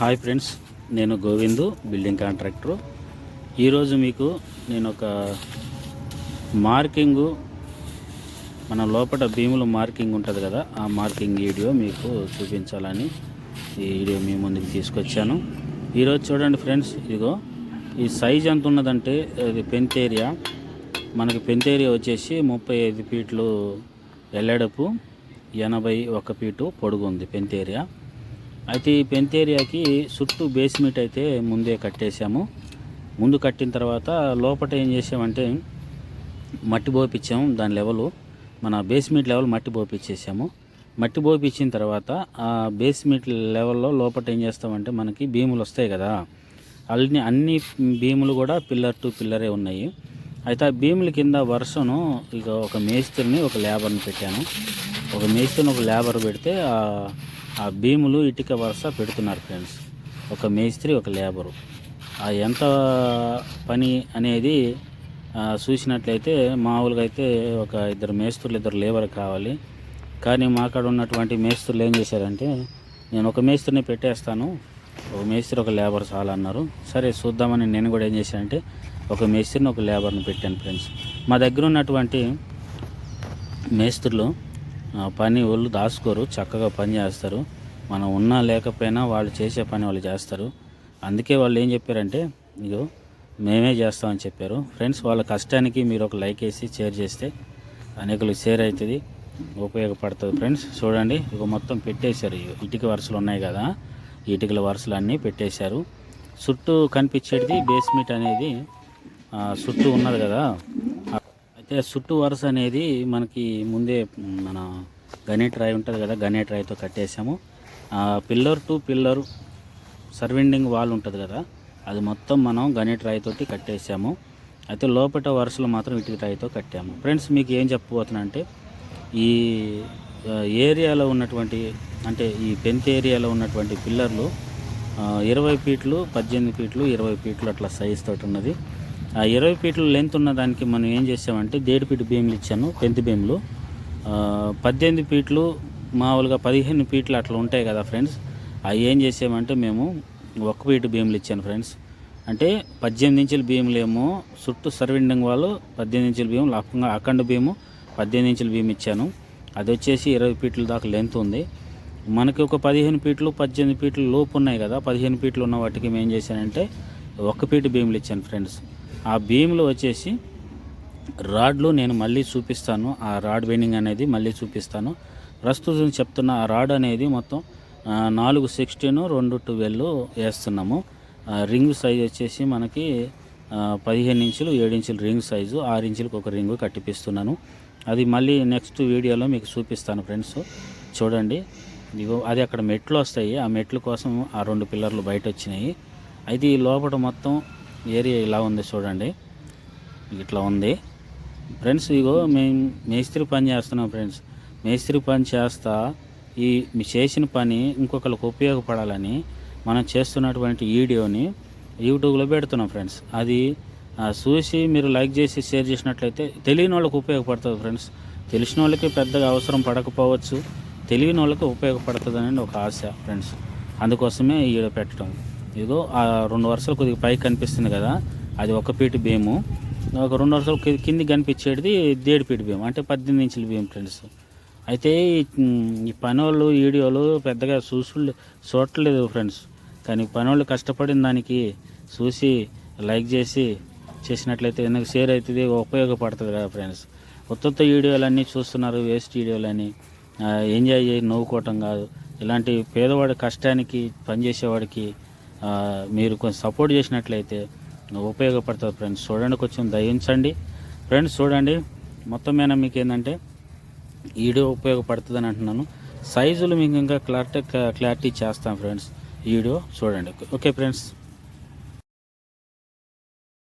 Hi friends నేను Govindu building contractor. ఈరోజు మీకు నేను ఒక మార్కింగు మన లోపల భీములు మార్కింగ్ ఉంటుంది కదా ఆ మార్కింగ్ వీడియో మీకు చూపించాలని ఈ వీడియో మీ ముందుకు తీసుకొచ్చాను. ఈరోజు చూడండి ఫ్రెండ్స్ ఇదిగో ఈ సైజ్ ఎంత ఉన్నదంటే ఇది పెంత్ ఏరియా. మనకి పెంత్ ఏరియా వచ్చేసి ముప్పై ఐదు ఫీట్లు ఎల్లడపు ఎనభై ఒక ఫీటు పొడుగు ఉంది పెంత్ ఏరియా. అయితే ఈ పెంత్ ఏరియాకి చుట్టూ బేస్మెంట్ అయితే ముందే కట్టేసాము ముందు కట్టిన తర్వాత లోపల ఏం చేసామంటే మట్టి పోపించాము దాని లెవెల్. మన బేస్మెంట్ లెవెల్ మట్టి పోపించేసాము మట్టి పోపించిన తర్వాత ఆ బేస్మెంట్ లెవెల్లో లోపల ఏం చేస్తామంటే మనకి భీములు వస్తాయి కదా. అన్ని అన్ని భీములు కూడా పిల్లర్ టు పిల్లరే ఉన్నాయి. అయితే ఆ భీముల కింద వరుసను ఇక ఒక మేస్త్రిని ఒక లేబర్ని పెట్టాను. ఒక మేస్త్రిని ఒక లేబర్ పెడితే ఆ- భీములు ఇటుక వరుస పెడుతున్నారు ఫ్రెండ్స్ ఒక మేస్త్రి ఒక లేబరు. ఆ ఎంత పని అనేది చూసినట్లయితే మామూలుగా అయితే ఒక ఇద్దరు మేస్త్రులు ఇద్దరు లేబర్ కావాలి. కానీ మా కాడ ఉన్నటువంటి మేస్త్రులు ఏం చేశారంటే నేను ఒక మేస్త్రిని పెట్టేస్తాను. ఒక మేస్త్రి ఒక లేబర్ చాలా అన్నారు. సరే చూద్దామని నేను కూడా ఏం చేశానంటే ఒక మేస్త్రిని ఒక లేబర్ని పెట్టాను ఫ్రెండ్స్ మా దగ్గర ఉన్నటువంటి మేస్త్రులు పని వాళ్ళు దాచుకోరు చక్కగా పని చేస్తారు. మనం ఉన్నా లేకపోయినా వాళ్ళు చేసే పని వాళ్ళు చేస్తారు. అందుకే వాళ్ళు ఏం చెప్పారంటే ఇగో మేమే చేస్తామని చెప్పారు. ఫ్రెండ్స్ వాళ్ళ కష్టానికి మీరు ఒక లైక్ వేసి షేర్ చేస్తే అనేకలు షేర్ అవుతుంది ఉపయోగపడుతుంది. ఫ్రెండ్స్ చూడండి ఇక మొత్తం పెట్టేశారు. ఇగో ఇటుక వరుసలు ఉన్నాయి కదా ఇటుకల వరుసలు అన్నీ పెట్టేశారు. చుట్టూ కనిపించేది బేస్మెంట్ అనేది చుట్టూ ఉన్నది కదా. అయితే చుట్టూ వరుస అనేది మనకి ముందే మన గణేట్ రాయి ఉంటుంది కదా గణేట్ రాయితో కట్టేసాము pillar to pillar surrounding wall ఉంటుంది కదా అది మొత్తం మనం గణేట్ రాయితోటి కట్టేసాము అయితే లోపల వరుసలు మాత్రం ఇటుక రాయితో కట్టాము. ఫ్రెండ్స్ మీకు ఏం చెప్పబోతున్నా అంటే ఈ ఏరియాలో ఉన్నటువంటి అంటే ఈ పెంత్ ఏరియాలో ఉన్నటువంటి పిల్లర్లు ఇరవై ఫీట్లు పద్దెనిమిది ఫీట్లు ఇరవై ఫీట్లు అట్లా సైజ్ తోటి ఉన్నది. ఆ ఇరవై ఫీట్ల లెంత్ ఉన్న దానికి మనం ఏం చేసామంటే దేడిపీటు భీములు ఇచ్చాను పెంత్ బీమ్లు. పద్దెనిమిది ఫీట్లు మామూలుగా పదిహేను ఫీట్లు అట్లా ఉంటాయి కదా ఫ్రెండ్స్ అవి ఏం చేసామంటే మేము ఒక్క ఫీటు భీములు ఇచ్చాను ఫ్రెండ్స్ అంటే పద్దెనిమిది ఇంచుల భీములు ఏమో చుట్టూ సర్వెండింగ్ వాళ్ళు పద్దెనిమిది ఇంచుల భీములు అఖండ అఖండ భీము పద్దెనిమిది ఇంచుల భీము ఇచ్చాను. అది వచ్చేసి ఇరవై ఫీట్ల దాకా లెంత్ ఉంది. మనకి ఒక పదిహేను ఫీట్లు పద్దెనిమిది ఫీట్లు లోపు ఉన్నాయి కదా పదిహేను ఫీట్లు ఉన్న వాటికి మేము ఏం చేశానంటే ఒక్క ఫీటు భీములు ఇచ్చాను ఫ్రెండ్స్ ఆ భీములు వచ్చేసి రాడ్లు నేను మళ్ళీ చూపిస్తాను. ఆ రాడ్ బెండింగ్ అనేది మళ్ళీ చూపిస్తాను. ప్రస్తుతం చెప్తున్న ఆ రాడ్ అనేది మొత్తం నాలుగు సిక్స్టీన్ రెండు ట్వెల్వ్ వేస్తున్నాము. ఆ, రింగ్ సైజ్ వచ్చేసి మనకి పదిహేను ఇంచులు ఏడు ఇంచులు రింగ్ సైజు ఆరు ఇంచులకు ఒక రింగు కట్టిపిస్తున్నాను. అది మళ్ళీ నెక్స్ట్ వీడియోలో మీకు చూపిస్తాను ఫ్రెండ్స్. చూడండి. ఇదిగో అది అక్కడ మెట్లు వస్తాయి. ఆ మెట్ల కోసం ఆ రెండు పిల్లర్లు బయట వచ్చినాయి. అయితే ఈ లోపల మొత్తం ఏరియా ఇలా ఉంది చూడండి. ఇట్లా ఉంది. ఫ్రెండ్స్ ఇగో మేము మేస్త్రి పని చేస్తున్నాం ఫ్రెండ్స్. మేస్త్రి పని చేస్తా ఈ మీ చేసిన పని ఇంకొకరికి ఉపయోగపడాలని మనం చేస్తున్నటువంటి వీడియోని యూట్యూబ్లో పెడుతున్నాం ఫ్రెండ్స్. అది చూసి మీరు లైక్ చేసి షేర్ చేసినట్లయితే తెలియని వాళ్ళకి ఉపయోగపడుతుంది ఫ్రెండ్స్. తెలిసిన వాళ్ళకి పెద్దగా అవసరం పడకపోవచ్చు. తెలియని వాళ్ళకి ఉపయోగపడుతుందని ఒక ఆశ ఫ్రెండ్స్. అందుకోసమే ఈడ పెట్టడం. ఏదో ఆ రెండు వరుసలు కొద్దిగా పైకి కనిపిస్తుంది కదా అది ఒక పీటి భీము ఒక రెండు వరుసలు కింది కనిపించేది దేడు పీటు భీము అంటే పద్దెనిమిది ఇంచుల భీము ఫ్రెండ్స్. అయితే ఈ- పనోళ్ళు పని వాళ్ళు వీడియోలు పెద్దగా చూసులే చూడట్లేదు ఫ్రెండ్స్. కానీ పని వాళ్ళు కష్టపడిన దానికి చూసి లైక్ చేసి చేసినట్లయితే ఎందుకు షేర్ అవుతుంది ఉపయోగపడుతుంది కదా ఫ్రెండ్స్. కొత్త వీడియోలన్నీ చూస్తున్నారు వేస్ట్ వీడియోలని ఎంజాయ్ చేయి నవ్వుకోవటం కాదు. ఇలాంటి పేదవాడి కష్టానికి పనిచేసేవాడికి మీరు కొంచెం సపోర్ట్ చేసినట్లయితే ఉపయోగపడుతుంది ఫ్రెండ్స్. చూడండి కొంచెం దయించండి. ఫ్రెండ్స్ చూడండి మొత్తం మీద మీకు ఏంటంటే వీడియో ఉపయోగపడుతుందని అంటున్నాను. సైజులు మీకు ఇంకా క్లారిటీ క్లారిటీ చేస్తాం ఫ్రెండ్స్. వీడియో చూడండి. Okay friends.